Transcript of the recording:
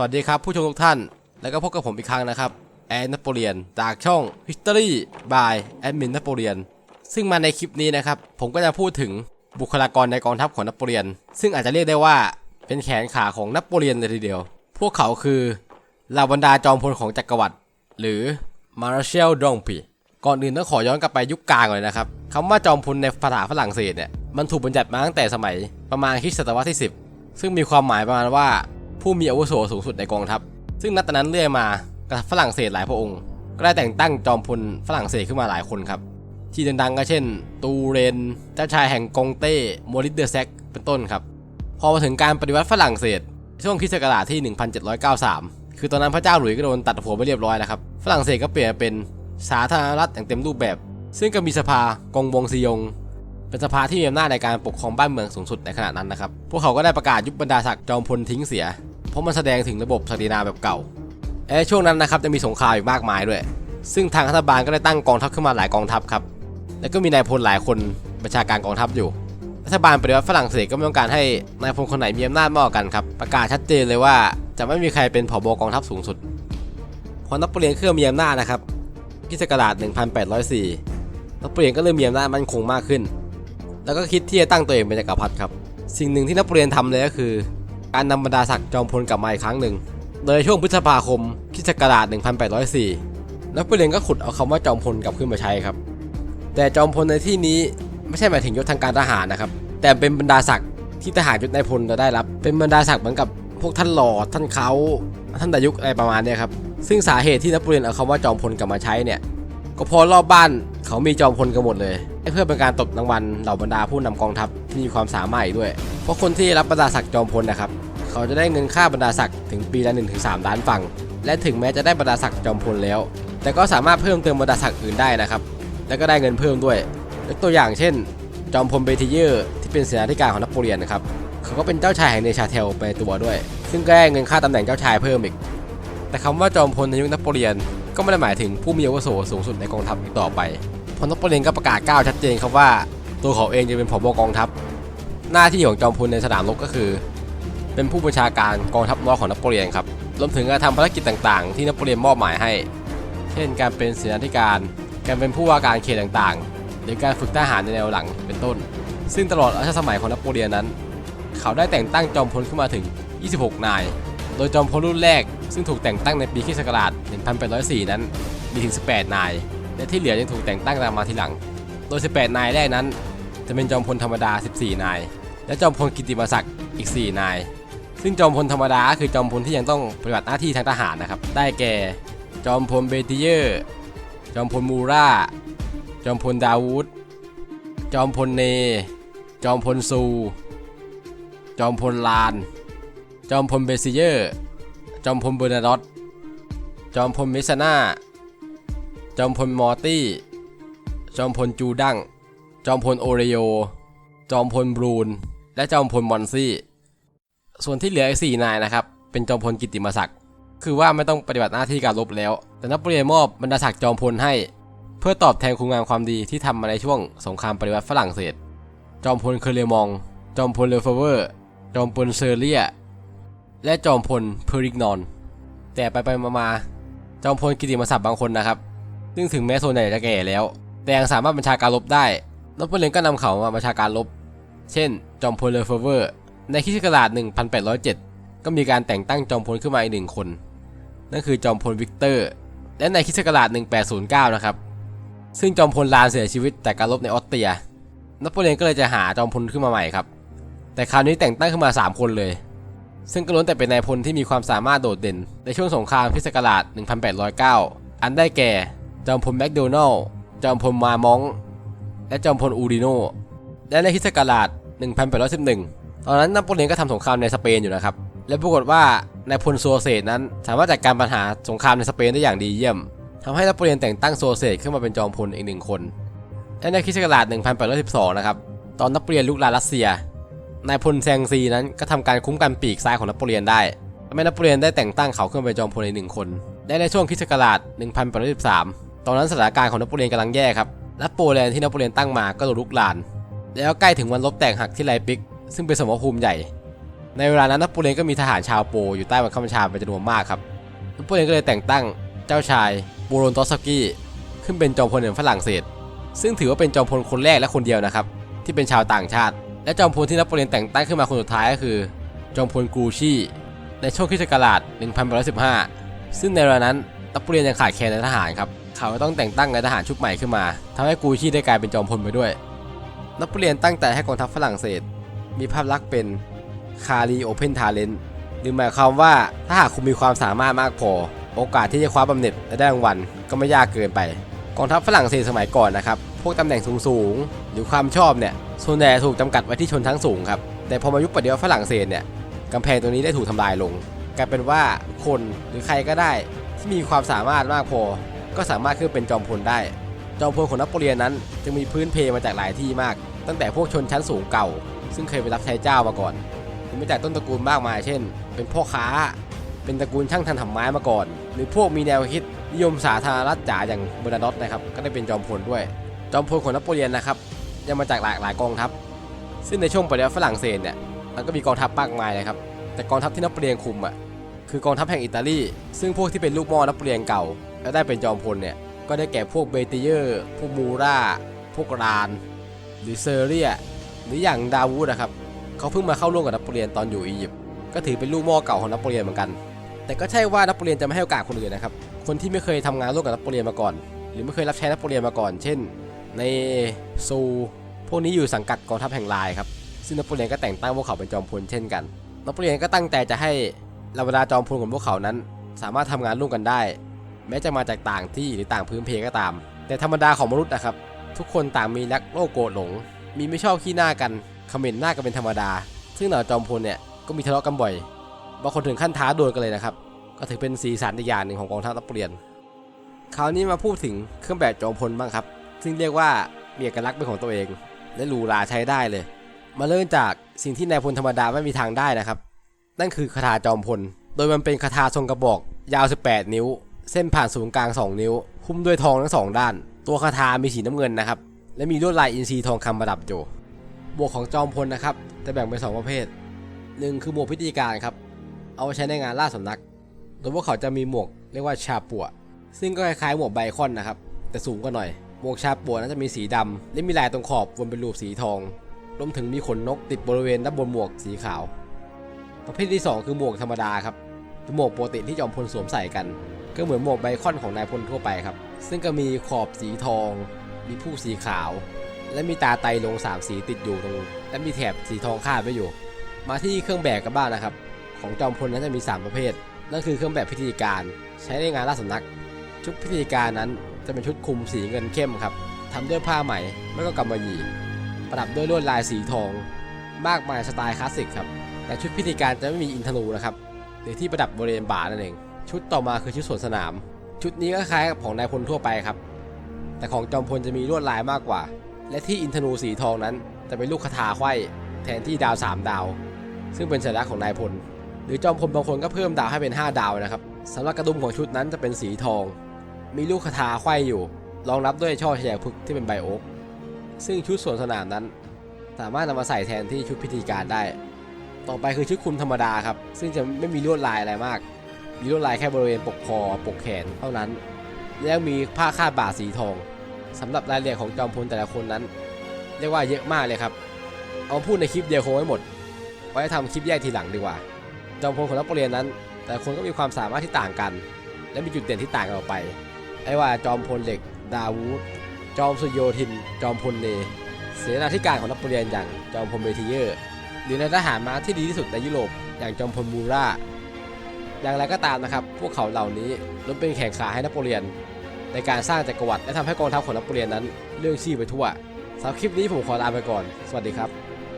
สวัสดีครับผู้ชมทุกท่าน แล้วก็พบกับผมอีกครั้งนะครับแอนนโปเลียนจากช่อง History by Admin นโปเลียนซึ่งมาในคลิปนี้นะครับ ผมก็จะพูดถึงบุคลากรในกองทัพของนโปเลียน ซึ่งอาจจะเรียกได้ว่าเป็นแขนขาของนโปเลียนเลยทีเดียว พวกเขาคือเหล่าบรรดาจอมพลของจักรวรรดิหรือ Marshal d o n p y ก่อนอื่นต้องขอย้อนกลับไปยุคกลางเลยนะครับคำว่าจอมพลในภาษาฝรั่งเศสเนี่ยมันถูกบัญญัติมาตั้งแต่สมัยประมาณคริสตศตวรรษที่ 10 ซึ่งมีความหมายประมาณว่า ผู้มีอาวุโสสูงสุดในกองทัพ ซึ่งนับแต่นั้นเรื่อยมากษัตริย์ฝรั่งเศสหลายพระองค์ ก็ได้แต่งตั้งจอมพลฝรั่งเศสขึ้นมาหลายคนครับ ที่ดังๆก็เช่น ตูเรน เจ้าชายแห่งกงเต้โมริสเดอแซกเป็นต้นครับ พอมาถึงการปฏิวัติฝรั่งเศส ช่วงคริสต์ศักราชที่ 1793 คือตอนนั้นพระเจ้าหลุยส์ก็โดนตัดหัวไปเรียบร้อยแล้วครับ ฝรั่งเศสก็เปลี่ยนเป็นสาธารณรัฐอย่างเต็มรูปแบบ ซึ่งก็มีสภากงวงซียงเป็นสภาที่มีอำนาจในการปกครองบ้านเมืองสูงสุดในขณะนั้นนะครับ พวกเขาก็ได้ประกาศยุบบรรดาศักดิ์จอมพลทิ้งเสีย เพราะมันแสดงถึงระบบศักดินาแบบเก่าและช่วงนั้นนะครับจะมีสงครามอีกมากมายด้วย ซึ่งทางรัฐบาลก็ได้ตั้งกองทัพขึ้นมาหลายกองทัพครับ แล้วก็มีนายพลหลายคนประชาการกองทัพอยู่ รัฐบาลปฏิวัติฝรั่งเศสก็ไม่ต้องการให้นายพลคนไหนมีอำนาจมากกันครับ ประกาศชัดเจนเลยว่าจะไม่มีใครเป็นผบกองทัพสูงสุด พอนโปเลียนเครื่องมีอำนาจนะครับคิสต์ศักราช1804นโปเลียนก็เริ่มมีอำนาจมั่นคงมากขึ้น แล้วก็คิดที่จะตั้งตัวเองเป็นจักรพรรดิครับ สิ่งหนึ่งที่นโปเลียนทำเลยก็คือ การนำบรรดาศักดิ์จอมพลกลับมาอีกครั้งหนึ่ง โดยช่วงพฤษภาคมคริสต์ศักราช1804นโปเลียนก็ขุดเอาคำว่าจอมพลกลับขึ้นมาใช้ครับ แต่จอมพลในที่นี้ไม่ใช่หมายถึงยศทางการทหารนะครับ แต่เป็นบรรดาศักดิ์ที่ทหารยศนายพลจะได้รับ เป็นบรรดาศักดิ์เหมือนกับพวกท่านหลอดท่านเขาท่านดายุกอะไรประมาณเนี้ยครับ ซึ่งสาเหตุที่นโปเลียนเอาคำว่าจอมพลกลับมาใช้เนี่ย ก็เพราะรอบบ้านเขามีจอมพลกันหมดเลย เพื่อเป็นการตบรางวัลเหล่าบรรดาผู้นำกองทัพที่มีความสามารถอีกด้วย เพราะคนที่รับบรรดาศักดิ์จอมพลนะครับ เขาจะได้เงินค่าบรรดาศักดิ์ถึงปีละ1-3 ล้านฟัง และถึงแม้จะได้บรรดาศักดิ์จอมพลแล้ว แต่ก็สามารถเพิ่มเติมบรรดาศักดิ์อื่นได้นะครับ แล้วก็ได้เงินเพิ่มด้วยยกตัวอย่างเช่น จอมพลเบทิเยอร์ที่เป็นเสนาธิการของนโปเลียนนะครับ เขาก็เป็นเจ้าชายแห่งเนชาเทลไปตัวด้วย ซึ่งก็ได้เงินค่าตำแหน่งเจ้าชายเพิ่มอีก แต่คำว่าจอมพลในยุคนโปเลียนก็ไม่ได้หมายถึงผู้มีอาวุโสสูงสุดในกองทัพอีกต่อไป พราะนโปเลียนก็ประกาศก้าวชัดเจนครับว่าตัวเขาเองจะเป็นผบกองทัพ หน้าที่ของจอมพลในสนามรบก็คือ เป็นผู้บัญชาการกองทัพน้อยของนโปเลียนครับรวมถึงการทำภารกิจต่างๆ ที่นโปเลียนมอบหมายให้ เช่นการเป็นเสนาธิการ การเป็นผู้ว่าการเขตต่างๆ หรือการฝึกทหารในแนวหลังเป็นต้น ซึ่งตลอดรัชสมัยของนโปเลียนนั้น เขาได้แต่งตั้งจอมพลขึ้นมาถึง 26 นาย โดยจอมพลรุ่นแรกซึ่งถูกแต่งตั้งในปีคศ1804 นั้นมีถึง 18 นาย และที่เหลือยังถูกแต่งตั้งตามมาทีหลัง โดย 18 นายแรกนั้น จะเป็นจอมพลธรรมดา 14 นาย และจอมพลกิติมศักดิ์อีก 4 นาย ซึ่งจอมพลธรรมดาคือจอมพลที่ยังต้องปฏิบัติหน้าที่ทางทหารนะครับ ได้แก่ จอมพลเบติเยอร์ จอมพลมูราจอมพลดาวูด จอมพลเน จอมพลซู จอมพลลาน จอมพลเบซิเยอร์ จอมพลเบอร์นาดอตจอมพลเมซาน่า จอมพลมอร์ตี้ จอมพลจูดัง จอมพลโอเรโย จอมพลบรูน และจอมพลมอนซี่ ส่วนที่เหลืออีกสี่นายนะครับ เป็นจอมพลกิตติมศักดิ์ คือว่าไม่ต้องปฏิบัติหน้าที่การรบแล้ว แต่นโปเลียนมอบบรรดาศักดิ์จอมพลให้ เพื่อตอบแทนคุณงามความดีที่ทำมาในช่วงสงครามปฏิวัติฝรั่งเศส จอมพลเคอร์เลมอง จอมพลเลอเฟเวอร์ จอมพลเซอร์เลีย และจอมพลเพอริกนอน แต่ไปไปมามาจอมพลกิติมศักดิ์บางคนนะครับ ซึ่งถึงแม้โซนใหญ่จะแก่แล้ว แต่ยังสามารถบัญชาการรบได้นโปเลียนก็นำเขามาบัญชาการรบเช่น จอมพลเลอเฟเวอร์ ในคริสต์ศักราช1807 ก็มีการแต่งตั้งจอมพลขึ้นมาอีกหนึ่งคน นั่นคือจอมพลวิกเตอร์ และในคริสต์ศักราช1809 นะครับ ซึ่งจอมพลลานเสียชีวิตจากการรบในออสเตรียนโปเลียนก็เลยจะหาจอมพลขึ้นมาใหม่ครับ แต่คราวนี้แต่งตั้งขึ้นมา 3 คนเลย ซึ่งก็ล้วนแต่เป็นนายพลที่มีความสามารถโดดเด่น ในช่วงสงครามคริสต์ศักราช1809 อันได้แก่ จอมพลแมคโดนัลล์จอมพลมามอง และจอมพลอูริโนและในคริสต์ศักราช 1811 ตอนนั้นนโปเลียนก็ทำสงครามในสเปนอยู่นะครับ และปรากฏว่านายพลโซเซตนั้น สามารถจัดการปัญหาสงครามในสเปนได้อย่างดีเยี่ยมทำให้นโปเลียนแต่งตั้งโซเซตขึ้นมาเป็นจอมพลอีกหนึ่งคน และในคริสต์ศักราช 1812 นะครับ ตอนนโปเลียนลุกลานรัสเซีย นายพลแซงซีนั้นก็ทำการคุ้มกันปีกซ้ายของนโปเลียนได้ทำให้นโปเลียนได้แต่งตั้งเขาขึ้นเป็นจอมพลอีกหนึ่งคน และในช่วงคริสต์ศักราช 1813 ตอนนั้นสถานการณ์ของนโปเลียนกำลังแย่ครับ และโปแลนด์ที่นโปเลียนตั้งมาก็โดนลุกลาน แล้วใกล้ถึงวันลบแตกหักที่ไลปิก ซึ่งเป็นสมรภูมิใหญ่ ในเวลานั้นนโปเลียนก็มีทหารชาวโปอยู่ใต้บังคับบัญชาเป็นจำนวนมากครับ นโปเลียนก็เลยแต่งตั้งเจ้าชายโบโรนตอสกี้ขึ้นเป็นจอมพลแห่งฝรั่งเศส ซึ่งถือว่าเป็นจอมพลคนแรกและคนเดียวนะครับที่เป็นชาวต่างชาติ และจอมพลที่นโปเลียนแต่งตั้งขึ้นมาคนสุดท้ายก็คือ จอมพลกรูชี่ ในช่วงคริสตศักราช1815 ซึ่งในเวลานั้นนโปเลียนยังขาดแคลนในทหารครับ เขาต้องแต่งตั้งนายทหารชุดใหม่ขึ้นมาทำให้กูชี่ได้กลายเป็นจอมพลไปด้วย นโปเลียนตั้งใจให้กองทัพฝรั่งเศส มีภาพลักษณ์เป็นคารีโอเพนทาเลนต์หรือหมายความว่าถ้าหากคุณมีความสามารถมากพอ โอกาสที่จะคว้าบำเหน็จและได้รางวัลก็ไม่ยากเกินไป กองทัพฝรั่งเศสสมัยก่อนนะครับ พวกตำแหน่งสูงๆหรือความชอบเนี่ยส่วนใหญ่ถูกจำกัดไว้ที่ชนชั้นสูงครับ แต่พอมายุคปัจจุบันฝรั่งเศสเนี่ยกำแพงตรงนี้ได้ถูกทำลายลง กลายเป็นว่าคนหรือใครก็ได้ที่มีความสามารถมากพอ ก็สามารถขึ้นเป็นจอมพลได้ จอมพลของนโปเลียนนั้นจึงมีพื้นเพมาจากหลายที่มาก ตั้งแต่พวกชนชั้นสูงเก่า ซึ่งเคยไปรับใช้เจ้ามาก่อนหรือมาจากต้นตระกูลมากมาย เช่น เป็นพ่อค้า เป็นตระกูลช่างทันทำไม้มาก่อน หรือพวกมีแนวคิดนิยมสาธารณรัฐจ๋าอย่างเบอร์นาร์ดอตนะครับ ก็ได้เป็นจอมพลด้วย จอมพลของนโปเลียนนะครับ ยังมาจากหลากหลายกองทัพ ซึ่งในช่วงปฏิวัติฝรั่งเศสเนี่ย มันก็มีกองทัพมากมายเลยครับ แต่กองทัพที่นโปเลียนคุมอะ คือกองทัพแห่งอิตาลี ซึ่งพวกที่เป็นลูกม่อนโปเลียนเก่า แล้วได้เป็นจอมพลเนี่ย ก็ได้แก่พวกเบติเยอร์ พวกมูราพวกราน หรือเซเรีย หรืออย่างดาวูดนะครับ เขาเพิ่งมาเข้าร่วมกับนโปเลียนตอนอยู่อียิปต์ ก็ถือเป็นลูกม่อเก่าของนโปเลียนเหมือนกัน แต่ก็ใช่ว่านโปเลียนจะไม่ให้โอกาสคนอื่นนะครับ คนที่ไม่เคยทำงานร่วมกับนโปเลียนมาก่อน หรือไม่เคยรับใช้นโปเลียนมาก่อน เช่น ในซูพวกนี้อยู่สังกัดกองทัพแห่งลายครับ ซึ่งนโปเลียนก็แต่งตั้งพวกเขาเป็นจอมพลเช่นกันนโปเลียนก็ตั้งใจจะให้เหล่าบรรดาจอมพลของพวกเขานั้น สามารถทำงานร่วมกันได้ แม้จะมาจากต่างที่หรือต่างพื้นเพก็ตาม แต่ธรรมดาของมนุษย์นะครับ ทุกคนต่างมีรักโลภโกรธหลง มีไม่ชอบขี้หน้ากันคอมเมนต์หน้ากันเป็นธรรมดา ซึ่งเหล่าจอมพลเนี่ยก็มีทะเลาะกันบ่อยบางคนถึงขั้นท้าดวลกันเลยนะครับ ก็ถือเป็นสีสันอีกอย่างหนึ่งของกองทัพนโปเลียน คราวนี้มาพูดถึงเครื่องแบบจอมพลบ้างครับ ซึ่งเรียกว่ามีเอกลักษณ์เป็นของตัวเอง และหรูหราใช้ได้เลย มาเริ่มจากสิ่งที่นายพลธรรมดาไม่มีทางได้นะครับ นั่นคือคาถาจอมพล โดยมันเป็นคาถาทรงกระบอกยาว 18 นิ้ว เส้นผ่านศูนย์กลาง 2 นิ้ว หุ้มด้วยทองทั้งสองด้าน ตัวคาถามีสีน้ำเงินนะครับ และมีลวดลายอินทรีทองคำประดับอยู่หมวกของจอมพลนะครับจะแบ่งเป็นสองประเภทหนึ่งคือหมวกพิธีการครับ เอาไว้ใช้ในงานล่าสำนัก โดยพวกเขาจะมีหมวกเรียกว่าชาปัวซึ่งก็คล้ายๆหมวกไบคอนนะครับ แต่สูงกว่าหน่อย หมวกชาปัวนั้นจะมีสีดำและมีลายตรงขอบวนเป็นรูปสีทองรวมถึงมีขนนกติดบริเวณด้านบนหมวกสีขาว ประเภทที่ 2 คือหมวกธรรมดาครับหมวกปกติที่จอมพลสวมใส่กัน ก็เหมือนหมวกไบคอนของนายพลทั่วไปครับ ซึ่งก็มีขอบสีทอง มีผู้สีขาว และมีตาไตลงสามสีติดอยู่ตรง และมีแถบสีทองคาดไว้อยู่ มาที่เครื่องแบบกันบ้างนะครับ ของจอมพลนั้นจะมี 3 ประเภท นั่นคือเครื่องแบบพิธีการ ใช้ในงานราชสำนัก ชุดพิธีการนั้นจะเป็นชุดคลุมสีเงินเข้มครับทำด้วยผ้าไหมไม่ก็กำมะหยี่ ประดับด้วยลวดลายสีทอง มากมายสไตล์คลาสสิกครับ แต่ชุดพิธีการจะไม่มีอินทนูนะครับ หรือที่ประดับบริเวณบ่านั่นเอง ชุดต่อมาคือชุดสวนสนาม ชุดนี้ก็คล้ายกับของนายพลทั่วไปครับ แต่ของจอมพลจะมีลวดลายมากกว่า และที่อินทนูสีทองนั้น จะเป็นลูกคาถาไข้แทนที่ดาว 3 ดาว ซึ่งเป็นสัญลักษณ์ของนายพล หรือจอมพลบางคนก็เพิ่มดาวให้เป็น 5 ดาวนะครับสำหรับกระดุมของชุดนั้นจะเป็นสีทอง มีลูกคาถาไข้อยู่ รองรับด้วยช่อแฉกพึกที่เป็นไบโอกซึ่งชุดสวนสนามนั้น สามารถนำมาใส่แทนที่ชุดพิธีการได้ ต่อไปคือชุดคุมธรรมดาครับ ซึ่งจะไม่มีลวดลายอะไรมาก มีลวดลายแค่บริเวณปกคอปกแขนเท่านั้น แล้วมีผ้าคาดบ่าสีทองสำหรับรายละเอียดของจอมพลแต่ละคนนั้น เรียกว่าเยอะมากเลยครับ เอาพูดในคลิปเดียวคงไม่หมด ไว้ทำคลิปแยกทีหลังดีกว่า จอมพลของนโปเลียนนั้น แต่คนก็มีความสามารถที่ต่างกัน และมีจุดเด่นที่ต่างกันออกไป ไอ้ว่าจอมพลเหล็ก ดาวูดจอมสุโยธิน จอมพลเนเสนาธิการของนโปเลียนอย่างจอมพลเบทิเยอร์ หรือในทหารม้าที่ดีที่สุดในยุโรปอย่างจอมพลมูรา อย่างไรก็ตามนะครับ พวกเขาเหล่านี้ล้วนเป็นแข่งขาให้นโปเลียน ในการสร้างจักรวรรดิและทำให้กองทัพของนโปเลียนนั้นเรื่องชื่อไปทั่วสำหรับคลิปนี้ผมขอลาไปก่อน สวัสดีครับ